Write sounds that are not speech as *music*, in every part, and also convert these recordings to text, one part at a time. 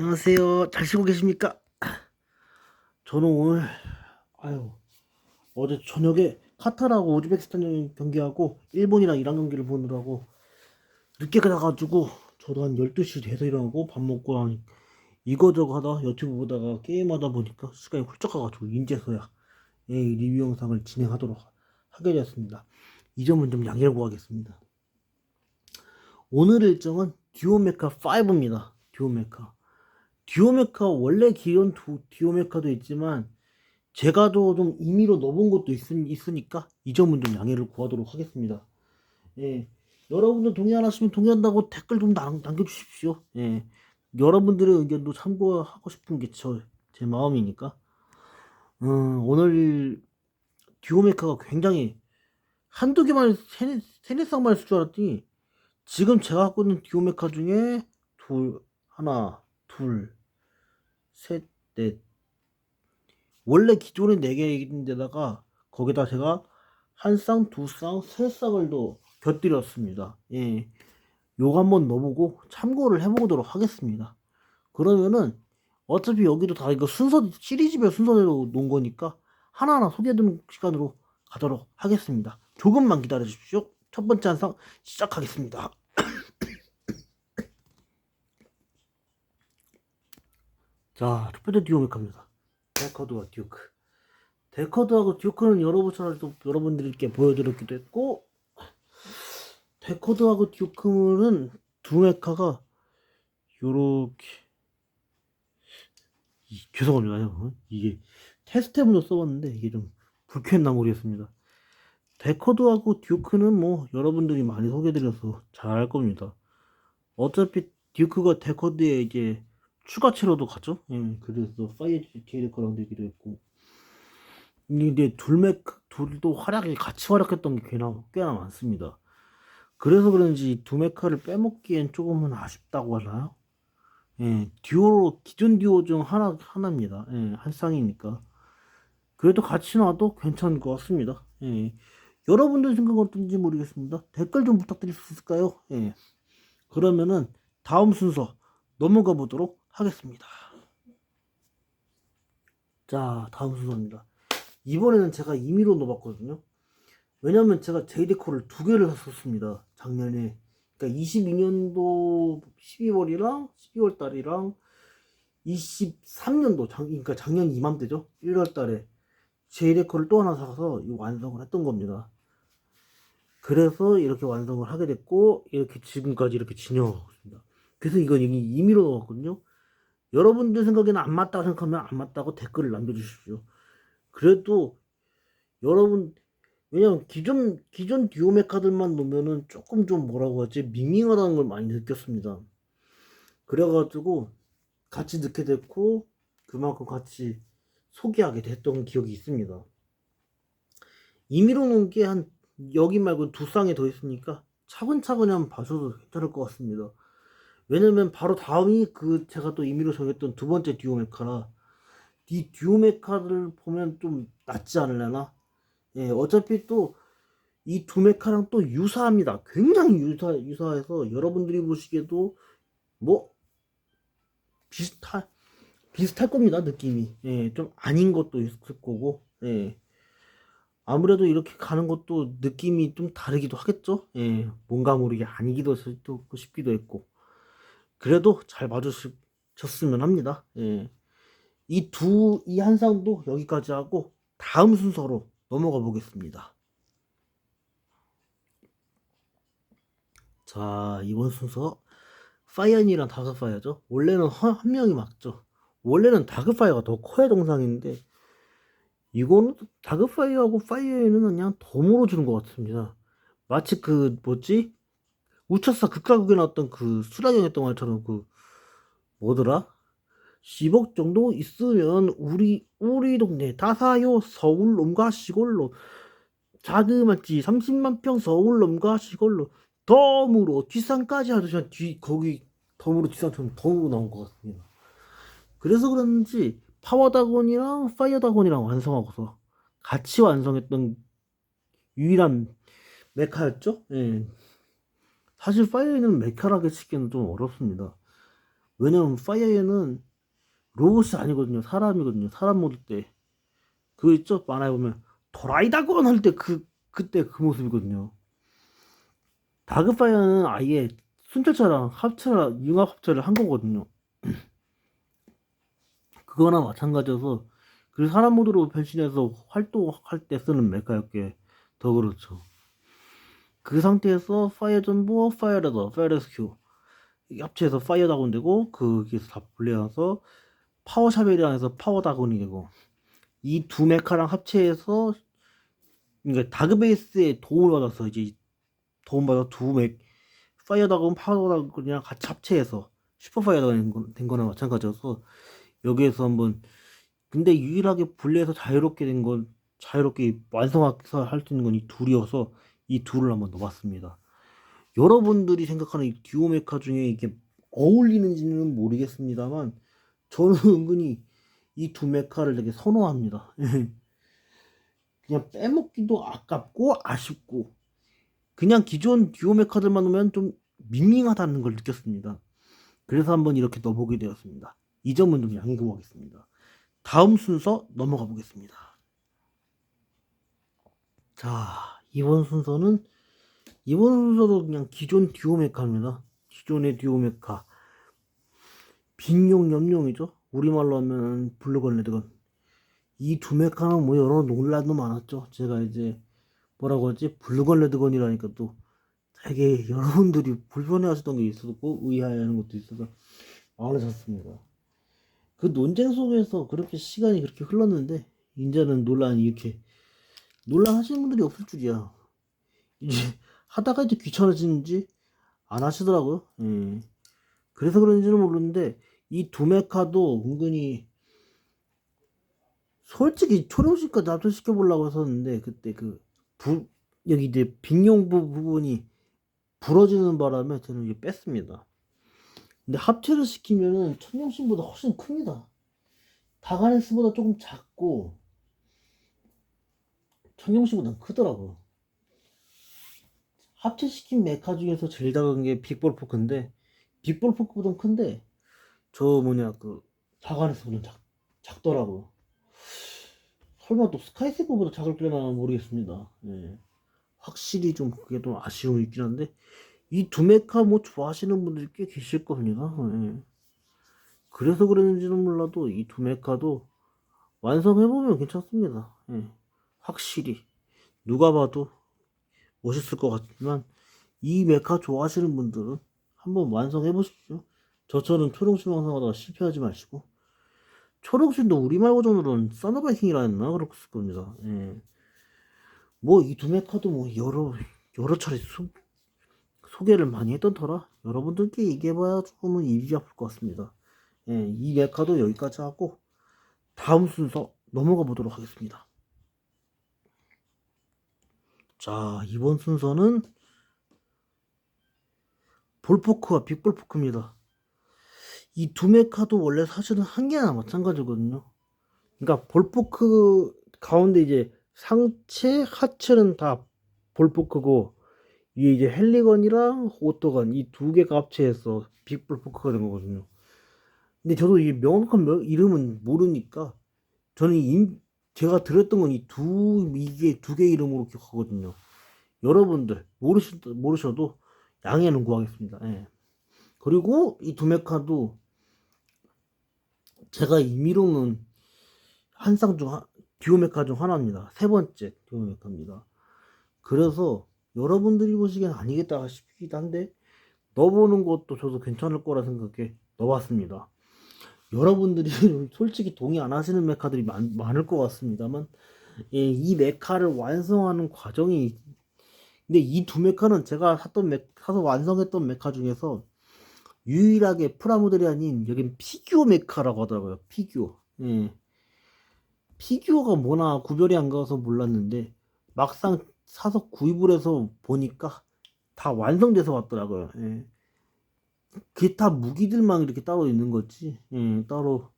안녕하세요. 잘 쉬고 계십니까? 저는 오늘 아유 어제 저녁에 카타르하고 우즈베키스탄 경기하고 일본이랑 이란 경기를 보느라고 늦게 가가지고 저도 한 12시 돼서 일어나고 밥 먹고 한 이거저거 하다 유튜브 보다가 게임하다 보니까 시간이 훌쩍 가가지고 인제서야 이 리뷰 영상을 진행하도록 하게 되었습니다. 이 점은 좀 양해를 구하겠습니다. 오늘 일정은 듀오메카 5입니다. 듀오메카. 듀오메카 원래 기존 두- 듀오메카도 있지만 제가 도 좀 임의로 넣어본 것도 있, 있으니까 이 점은 좀 양해를 구하도록 하겠습니다. 예, 여러분들 동의하시면 동의한다고 댓글 좀 남, 남겨주십시오. 예, 여러분들의 의견도 참고하고 싶은 게 저 제 마음이니까. 음, 오늘 듀오메카가 굉장히 한두 개만 세네, 세네 쌍만 쓸줄 알았더니 지금 제가 갖고 있는 듀오메카 중에 둘 하나 둘 셋, 넷. 원래 기존에 4개 인데다가 거기다 제가 한 쌍, 두 쌍, 세 쌍을 더 곁들였습니다. 예. 요거 한번 넣어보고 참고를 해보도록 하겠습니다. 그러면은 어차피 여기도 다 이거 순서, 시리즈별 순서대로 놓은 거니까 하나하나 소개해드리는 시간으로 가도록 하겠습니다. 조금만 기다려 주십시오. 첫 번째 한쌍 시작하겠습니다. 자, 첫 번째 듀오 메카입니다. 데커드와 듀크. 데커드하고 듀크는 여러분처럼 또 여러분들께 보여드렸기도 했고, 데커드하고 듀크는 두 메카가 요렇게 이- 죄송합니다. 형. 이게 테스트해본적 써봤는데 이게 좀 불쾌했나 모르겠습니다. 데커드하고 듀크는 뭐 여러분들이 많이 소개드려서 잘 알 겁니다. 어차피 듀크가 데커드에 이제 추가체로도 가죠. 예, 그래서 파이어 제이레커랑 되기도 했고. 근데 둘맥 둘도 활약이 같이 활약했던 게 꽤나 꽤나 많습니다. 그래서 그런지 두 메카를 빼먹기엔 조금은 아쉽다고 하나요? 예, 듀오로 기존 듀오 중 하나 하나입니다. 예, 한 쌍이니까. 그래도 같이 놔도 괜찮을 것 같습니다. 예. 여러분들 생각은 어떤지 모르겠습니다. 댓글 좀 부탁드릴 수 있을까요? 예. 그러면은 다음 순서 넘어가 보도록 하겠습니다. 자, 다음 순서입니다. 이번에는 제가 임의로 넣어봤거든요. 왜냐면 제가 제이데코를 두 개를 샀었습니다. 작년에. 그러니까 22년도 12월이랑 12월 달이랑 23년도, 작, 그러니까 작년 이맘때죠. 1월 달에 제이데코를 또 하나 사서 이 완성을 했던 겁니다. 그래서 이렇게 완성을 하게 됐고, 이렇게 지금까지 이렇게 진행하고 있습니다. 그래서 이건 이미 임의로 넣었거든요. 여러분들 생각에는 안 맞다고 생각하면 안 맞다고 댓글을 남겨주십시오. 그래도 여러분 왜냐면 기존 기존 듀오 메카들만 놓으면은 조금 좀 뭐라고 하지 밍밍하다는 걸 많이 느꼈습니다. 그래가지고 같이 넣게 됐고 그만큼 같이 소개하게 됐던 기억이 있습니다. 임의로 놓은 게 한 여기 말고 두 쌍이 더 있으니까 차근차근히 한번 봐줘도 괜찮을 것 같습니다. 왜냐면 바로 다음이 그 제가 또 임의로 정했던 두 번째 듀오 메카라 이 듀오 메카를 보면 좀 낫지 않으려나? 예, 어차피 또 이 두 메카랑 또 유사합니다. 굉장히 유사 유사해서 여러분들이 보시기에도 뭐 비슷할 비슷할 겁니다 느낌이. 예, 좀 아닌 것도 있을 거고. 예. 아무래도 이렇게 가는 것도 느낌이 좀 다르기도 하겠죠. 예, 뭔가 모르게 아니기도 싶기도 했고. 그래도 잘 봐주셨으면 합니다. 예. 이 두, 이한 쌍도 여기까지 하고 다음 순서로 넘어가 보겠습니다. 자, 이번 순서 파이언이랑 다크파이어죠. 원래는 한, 한 명이 맞죠. 원래는 다크파이어가 더 커야 정상인데 이거는 다크파이어하고 파이어에는 그냥 덤으로 주는 것 같습니다. 마치 그 뭐지? 우차사 극가국에 나왔던 그 수라경 했던 말처럼 그 뭐더라? 10억 정도 있으면 우리 우리 동네 다 사요 서울 놈과 시골로 자그마치 30만 평 서울 놈과 시골로 덤으로 뒷산까지 하듯이 뒤 거기 덤으로 뒷산처럼 덤으로 나온 것 같습니다. 그래서 그런지 파워다곤이랑 파이어다곤이랑 완성하고서 같이 완성했던 유일한 메카였죠. 예. 사실 파이어는 메카라게 치기는 좀 어렵습니다. 왜냐면 파이어에는 로봇이 아니거든요. 사람이거든요. 사람 모드 때. 그거 있죠? 만화에 보면 도라이다곤 할 때 그 그때 그 모습이거든요. 다그파이어는 아예 순찰차랑 합체라 융합 합체를 한 거거든요. *clears throat* 그거나 마찬가지여서 그 사람 모드로 변신해서 활동할 때 쓰는 메카였게 더 그렇죠. 그 상태에서 파이어 전부 파이어 레더, 파이어 레스큐 합체해서 파이어 다곤 되고 거기서 다 분리해서 파워 샤벨이랑해서 파워 다곤이 되고 이 두 메카랑 합체해서 그러니까 다그베이스에 도움을 받아서 이제 도움 받아 두맥 파이어 다곤 파워 다곤이랑 같이 합체해서 슈퍼 파이어 다곤 된 거나 마찬가지여서 여기에서 한번 근데 유일하게 분리해서 자유롭게 된 건 자유롭게 완성해서 할 수 있는 건 이 둘이어서 이 둘을 한번 넣어봤습니다. 여러분들이 생각하는 이 듀오 메카 중에 이게 어울리는지는 모르겠습니다만 저는 *laughs* 은근히 이 두 메카를 되게 선호합니다. *laughs* 그냥 빼먹기도 아깝고 아쉽고 그냥 기존 듀오 메카들만 오면 좀 밍밍하다는 걸 느꼈습니다. 그래서 한번 이렇게 넣어보게 되었습니다. 이 점은 좀 양해 구하겠습니다. 다음 순서 넘어가 보겠습니다. 자, 이번 순서는 이번 순서도 그냥 기존 듀오 메카입니다. 기존의 듀오 메카. 빈용 염용이죠. 우리말로 하면 블루건 레드건. 이 두 메카는 뭐 여러 논란도 많았죠. 제가 이제 뭐라고 하지? 블루건 레드건이라니까 또 되게 여러분들이 불편해 하시던 게 있었고 의아해하는 것도 있어서 많으셨습니다. 그 논쟁 속에서 그렇게 시간이 그렇게 흘렀는데 이제는 논란이 이렇게 논란하시는 분들이 없을 줄이야. 이제 하다가 이제 귀찮아지는지 안 하시더라고요. 예. 그래서 그런지는 모르는데 이 두 메카도 은근히 솔직히 초령식까지 납득시켜 보려고 했었는데 그때 그 부, 여기 이제 빈용 부- 부분이 부러지는 바람에 저는 이게 뺐습니다. 근데 합체를 시키면은 천룡신보다 훨씬 큽니다. 다가네스보다 조금 작고 천룡신보다 크더라고요. 합체시킨 메카 중에서 제일 작은 게 빅볼 포크인데 빅볼 포크보다 큰데 저 뭐냐 그 다가네스보다 작, 작더라고요. 설마 또 스카이세이버보다 작을려나 모르겠습니다. 예. 확실히 좀 그게 좀 아쉬움이 있긴 한데 이 두 메카 뭐 좋아하시는 분들이 꽤 계실 겁니다. 예. 그래서 그랬는지는 몰라도 이 두 메카도 완성해보면 괜찮습니다. 예. 확실히 누가 봐도 멋있을 것 같지만 이 메카 좋아하시는 분들은 한번 완성해 보십시오. 저처럼 초롱신 완성하다가 실패하지 마시고 초록신도 우리말 버전으로는 써너바이킹이라 했나 그렇을 겁니다. 예. 뭐이 두 메카도 뭐 여러 여러 차례 소, 소개를 많이 했던 터라 여러분들께 얘기해봐야 조금은 입이 아플 것 같습니다. 예, 이 메카도 여기까지 하고 다음 순서 넘어가 보도록 하겠습니다. 자 이번 순서는 볼포크와 빅볼포크입니다. 이 두 메카도 원래 사실은 한 개나 마찬가지거든요. 그러니까 볼포크 가운데 이제 상체, 하체는 다 볼포크고 위에 이제 헬리건이랑 오토건 이 두 개가 합체해서 빅볼포크가 된 거거든요. 근데 저도 이 명확한 명- 이름은 모르니까 저는 임- 제가 들었던 건 이 두 이게 두 개 이름으로 기억하거든요. 여러분들 모르셔 모르셔도 양해는 구하겠습니다. 예. 그리고 이 두 메카도 제가 임의로는 한 쌍중 듀오 메카 중 하나입니다. 세 번째 듀오 메카입니다. 그래서 여러분들이 보시기엔 아니겠다 싶기도 한데 넣어보는 것도 저도 괜찮을 거라 생각해 넣어봤습니다. 여러분들이 *laughs* 솔직히 동의 안 하시는 메카들이 많, 많을 것 같습니다만 예, 이 메카를 완성하는 과정이 근데 이 두 메카는 제가 샀던 메, 사서 완성했던 메카 중에서 유일하게 프라모델이 아닌 여긴 피규어 메카라고 하더라고요. 피규어. 예. 피규어가 뭐나 구별이 안 가서 몰랐는데 막상 사서 구입을 해서 보니까 다 완성돼서 왔더라고요. 예. 다 무기들만 이렇게 따로 있는 거지. 예, 따로.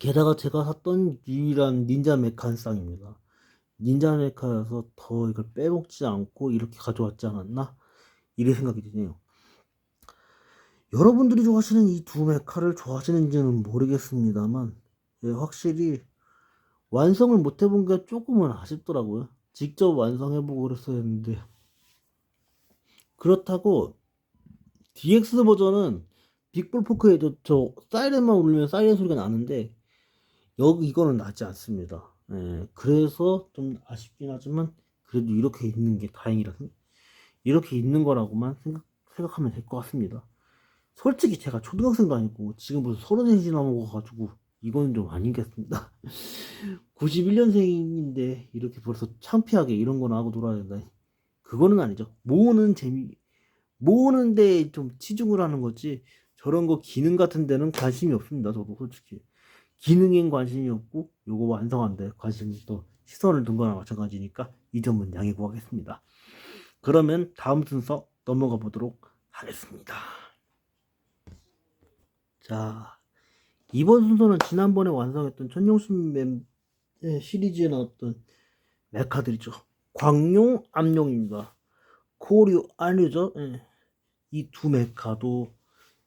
게다가 제가 샀던 유일한 닌자 메카 한 쌍입니다. 닌자 메카여서 더 이걸 빼먹지 않고 이렇게 가져왔지 않았나? 이런 생각이 드네요. 여러분들이 좋아하시는 이 두 메카를 좋아하시는지는 모르겠습니다만 예, 확실히 완성을 못 해본 게 조금은 아쉽더라고요. 직접 완성해보고 그랬었는데 그렇다고 DX 버전은 빅볼 포크에도 저 사이렌만 울리면 사이렌 소리가 나는데 여기 이거는 나지 않습니다. 예, 그래서 좀 아쉽긴 하지만 그래도 이렇게 있는 게 다행이라 생- 이렇게 있는 거라고만 생각, 생각하면 될 것 같습니다. 솔직히 제가 초등학생도 아니고 지금 무슨 서른셋이 넘어가가지고 이거는 좀 아니겠습니다. *laughs* 91년생인데 이렇게 벌써 창피하게 이런 거나 하고 놀아야 된다. 그거는 아니죠. 모으는 재미, 모으는데 좀 치중을 하는 거지 저런 거 기능 같은 데는 관심이 없습니다. 저도 솔직히. 기능엔 관심이 없고 요거 완성한데 관심이 또 시선을 둔 거나 마찬가지니까 이 점은 양해 구하겠습니다. 그러면 다음 순서 넘어가 보도록 하겠습니다. 자, 이번 순서는 지난번에 완성했던 맵 예, 시리즈에 나왔던 메카들이죠. 광룡, 암룡입니다. 코류, 아류죠. 이두 메카도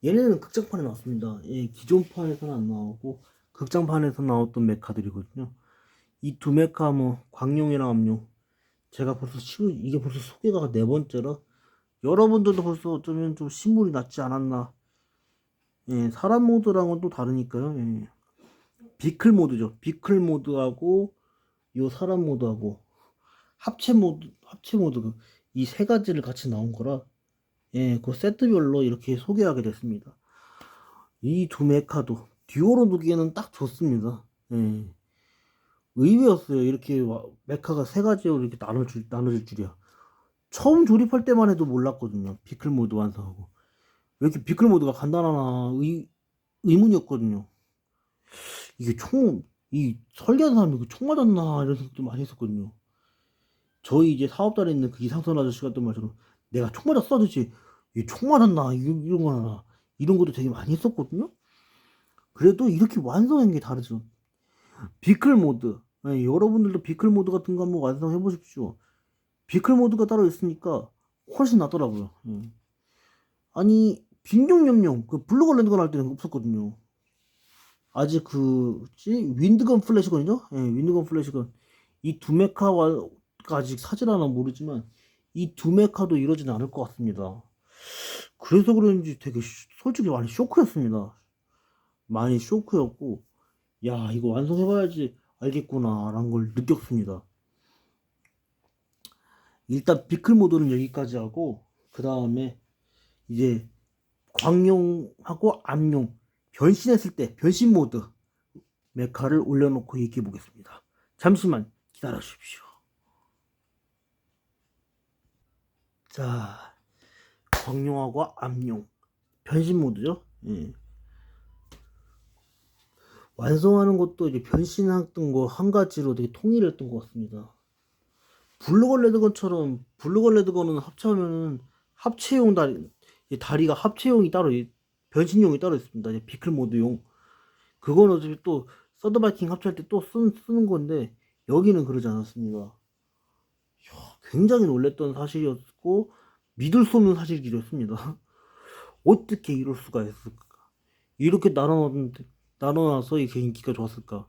얘네는 극장판에 나왔습니다. 예, 기존판에서는 안 나오고 극장판에서 나왔던 메카들이거든요. 이 두 메카 뭐 광룡이랑 암룡 제가 벌써 시 이게 벌써 소개가 네 번째라 여러분들도 벌써 어쩌면 좀 신물이 났지 않았나. 예, 사람 모드랑은 또 다르니까요. 예. 비클 모드죠. 비클 모드하고 요 사람 모드하고 합체 모드 합체 모드 이 세 가지를 같이 나온 거라 예, 그 세트별로 이렇게 소개하게 됐습니다. 이 두 메카도 듀오로 두기에는 딱 좋습니다. 예. 의외였어요. 이렇게 와- 메카가 세 가지로 이렇게 나눠 줄, 나눠질 줄이야. 처음 조립할 때만 해도 몰랐거든요. 비클 모드 완성하고. 왜 이렇게 비클 모드가 간단하나 의, 의문이었거든요. 이게 총, 이 설계한 사람이 총 맞았나 이런 생각도 많이 했었거든요. 저희 이제 사업단에 있는 그 이상선 아저씨가 했던 말처럼 내가 총 맞았어 아저씨 이총 맞았나 이런, 이런 거나 이런 것도 되게 많이 했었거든요. 그래도 이렇게 완성한 게 다르죠. 비클 모드. 예, 여러분들도 비클 모드 같은 거 한번 완성해 보십시오. 비클 모드가 따로 있으니까 훨씬 낫더라고요. 예. 아니 빈용염용 그 블루걸랜드건 할 때는 없었거든요. 아직 그 윈드건 플래시건이죠? 예, 윈드건 플래시건 이 두 메카가 아직 사질 하나 모르지만 이 두 메카도 이러진 않을 것 같습니다. 그래서 그런지 되게 쉬- 솔직히 많이 쇼크였습니다. 많이 쇼크였고 야 이거 완성해봐야지 알겠구나 라는 걸 느꼈습니다. 일단 비클 모드는 여기까지 하고 그 다음에 이제 광룡하고 암룡 변신했을 때 변신 모드 메카를 올려놓고 얘기해 보겠습니다. 잠시만 기다려 주십시오. 자, 광룡하고 암룡 변신 모드죠. 예. 완성하는 것도 이제 변신했던 거 한 가지로 되게 통일했던 것 같습니다. 블루걸 레드건처럼 블루걸 레드건은 합체하면은 합체용 다리 이 다리가 합체용이 따로 이- 변신용이 따로 있습니다. 이제 비클 모드용 그건 어차피 또 서드바이킹 합체할 때 또 쓰는 건데 여기는 그러지 않았습니다. 굉장히 놀랬던 사실이었 고 믿을 수 없는 사실이기도 했습니다. *laughs* 어떻게 이럴 수가 있을까? 이렇게 나눠놨는데 나눠놔서 이게 인기가 좋았을까?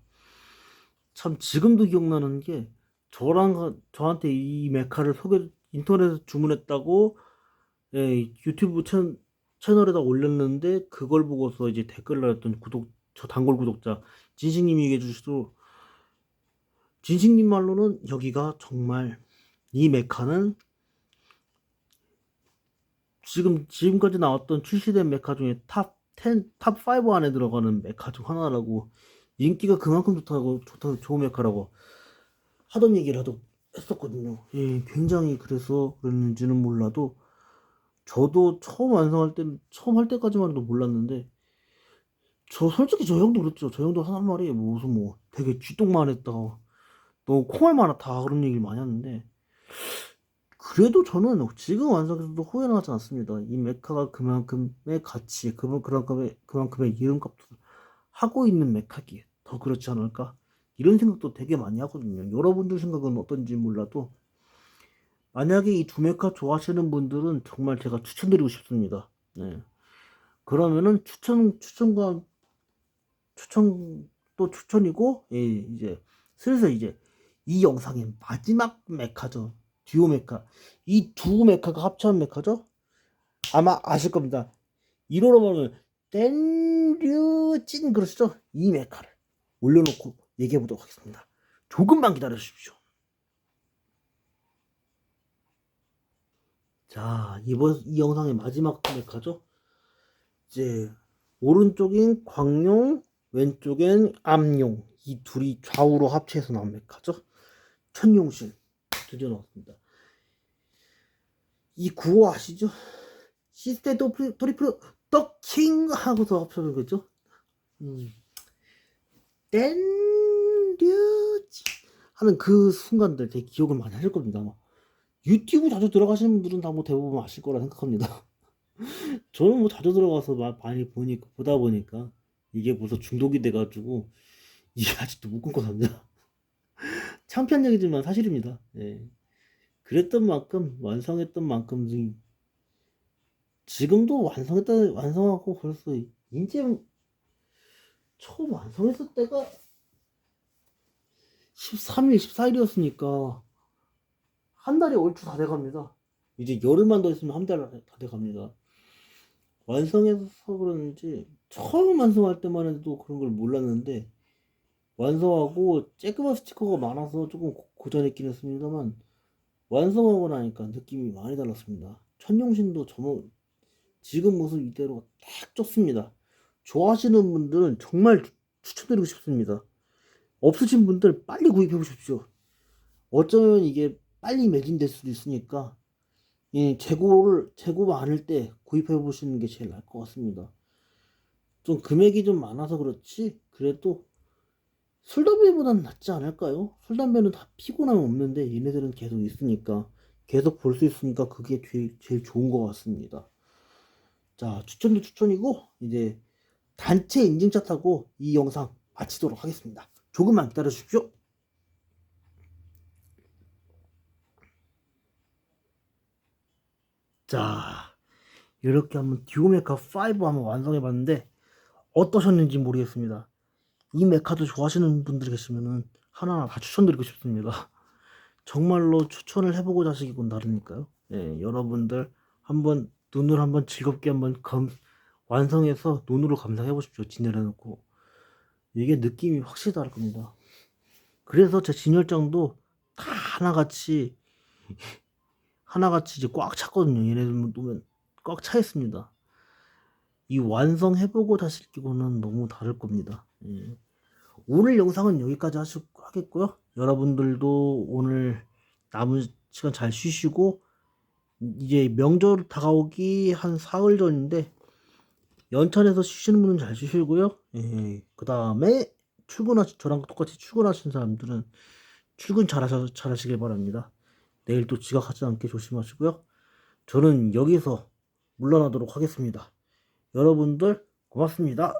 참 지금도 기억나는 게 저랑 가- 저한테 이 메카를 소개 인터넷에서 주문했다고 예, 유튜브 채, 채널에다 올렸는데 그걸 보고서 이제 댓글 달았던 구독 저 단골 구독자 진식님이 얘기해 주시도 진식님 말로는 여기가 정말 이 메카는 지금 지금까지 나왔던 출시된 메카 중에 탑 10, 탑5 안에 들어가는 메카 중 하나라고 인기가 그만큼 좋다고 좋다 좋은 메카라고 하던 얘기를 하도 했었거든요. 예, 굉장히 그래서 그랬는지는 몰라도 저도 처음 완성할 때 처음 할 때까지만 해도 몰랐는데 저 솔직히 저 형도 그랬죠. 저 형도 하는 말이 뭐 무슨 뭐 되게 쥐똥만 했다. 너 콩알 많았다 그런 얘기를 많이 하는데 그래도 저는 지금 완성해서도 후회는 하지 않습니다. 이 메카가 그만큼의 가치, 그만 그만큼의 그만큼의 이름값도 하고 있는 메카기에 더 그렇지 않을까? 이런 생각도 되게 많이 하거든요. 여러분들 생각은 어떤지 몰라도 만약에 이 두 메카 좋아하시는 분들은 정말 제가 추천드리고 싶습니다. 네. 그러면은 추천 추천과 추천 또 추천이고 예, 이제 슬슬 이제 이 영상의 마지막 메카죠 듀오 메카. 이 두 메카가 합쳐한 메카죠? 아마 아실 겁니다. 1호로 보면 댄류찐 그러시죠? 이 메카를 올려놓고 얘기해 보도록 하겠습니다. 조금만 기다려 주십시오. 자 이번 이 영상의 마지막 메카죠? 이제 오른쪽인 광룡, 왼쪽엔 암룡. 이 둘이 좌우로 합체해서 나온 메카죠. 천룡신 드디어 나왔습니다. 이 구호 아시죠? 시스테 도프, 도리프로 더킹 하고서 합쳐진 거죠. 음. 댄류지 하는 그 순간들 되게 기억을 많이 하실 겁니다. 아마. 유튜브 자주 들어가시는 분들은 다 뭐 대부분 아실 거라 생각합니다. *laughs* 저는 뭐 자주 들어가서 마- 많이 보니까 보다 보니까 이게 벌써 중독이 돼가지고 이게 아직도 못 끊고 삽니다. 창피한 얘기지만 사실입니다. 예. 그랬던 만큼 완성했던 만큼 지금 지금도 완성했다 완성하고 벌써 이제 처음 완성했을 때가 13일 14일이었으니까 한 달이 얼추 다 돼갑니다. 이제 열흘만 더 있으면 한 달 다 돼갑니다. 완성해서 그런지 처음 완성할 때만 해도 그런 걸 몰랐는데 완성하고 쬐끄만 스티커가 많아서 조금 고- 고전했긴 했습니다만 완성하고 나니까 느낌이 많이 달랐습니다. 천룡신도 저모 지금 모습 이대로 딱 좋습니다. 좋아하시는 분들은 정말 추- 추천드리고 싶습니다. 없으신 분들 빨리 구입해 보십시오. 어쩌면 이게 빨리 매진될 수도 있으니까 이 재고를 재고 많을 때 구입해 보시는 게 제일 나을 것 같습니다. 좀 금액이 좀 많아서 그렇지 그래도 술 담배보단 낫지 않을까요? 술 담배는 다 피곤함 없는데 얘네들은 계속 있으니까 계속 볼 수 있으니까 그게 제일, 제일 좋은 것 같습니다. 자 추천도 추천이고 이제 단체 인증샷 하고 이 영상 마치도록 하겠습니다. 조금만 기다려 주십시오. 자, 이렇게 한번 듀오메카 5 한번 완성해 봤는데 어떠셨는지 모르겠습니다. 이 메카도 좋아하시는 분들이 계시면은 하나하나 다 추천드리고 싶습니다. *laughs* 정말로 추천을 해보고자 하시기군 다르니까요. 예, 여러분들 한번 눈을 한번 즐겁게 한번 검, 완성해서 눈으로 감상해 보십시오. 진열해놓고 이게 느낌이 확실히 다를 겁니다. 그래서 제 진열장도 다 하나같이 *laughs* 하나같이 이제 꽉 찼거든요. 얘네들 보면 꽉 차 있습니다. 이 완성해보고 다시 끼고는 너무 다를 겁니다. 예. 오늘 영상은 여기까지 하시, 하겠고요. 여러분들도 오늘 남은 시간 잘 쉬시고 이제 명절 다가오기 한 사흘 전인데 연찬에서 쉬시는 분은 잘 쉬시고요. 예. 그 다음에 출근하시 저랑 똑같이 출근하신 사람들은 출근 잘하셔 잘하시길 바랍니다. 내일 또 지각하지 않게 조심하시고요. 저는 여기서 물러나도록 하겠습니다. 여러분들 고맙습니다.